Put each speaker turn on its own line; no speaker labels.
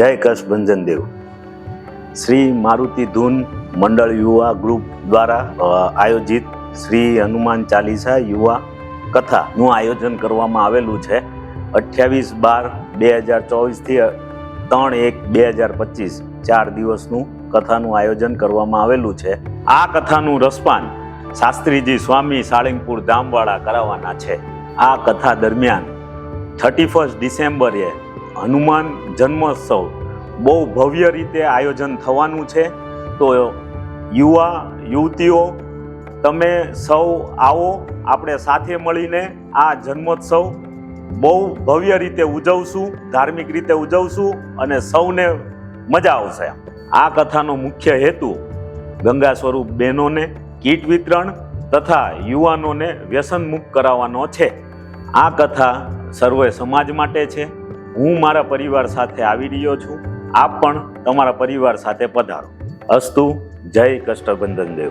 જય કચ્છભંજન દેવ. શ્રી મારુતિ ધૂન મંડળ યુવા ગ્રુપ દ્વારા આયોજિત શ્રી હનુમાન ચાલીસા યુવા કથાનું આયોજન કરવામાં આવેલું છે. અઠ્યાવીસ બાર બે હજાર ચોવીસથી ત્રણ એક બે હજાર પચીસ ચાર દિવસનું કથાનું આયોજન કરવામાં આવેલું છે. આ કથાનું રસપાન શાસ્ત્રીજી સ્વામી સાળિંગપુર ધામવાળા કરાવવાના છે. આ કથા દરમિયાન થર્ટી ફર્સ્ટ ડિસેમ્બરે હનુમાન જન્મોત્સવ બહુ ભવ્ય રીતે આયોજન થવાનું છે. તો યુવા, યુવતીઓ, તમે સૌ આવો, આપણે સાથે મળીને આ જન્મોત્સવ બહુ ભવ્ય રીતે ઉજવશું, ધાર્મિક રીતે ઉજવશું અને સૌને મજા આવશે આ કથાનો મુખ્ય હેતુ ગંગા સ્વરૂપ બહેનોને કીટ વિતરણ તથા યુવાનોને વ્યસન મુક્ત કરાવવાનો છે. આ કથા સર્વે સમાજ માટે છે. હું મારા પરિવાર સાથે આવી રહ્યો છું. આપ પણ તમારા પરિવાર સાથે પધારો. અસ્તુ, જય કષ્ટબંધન દેવ.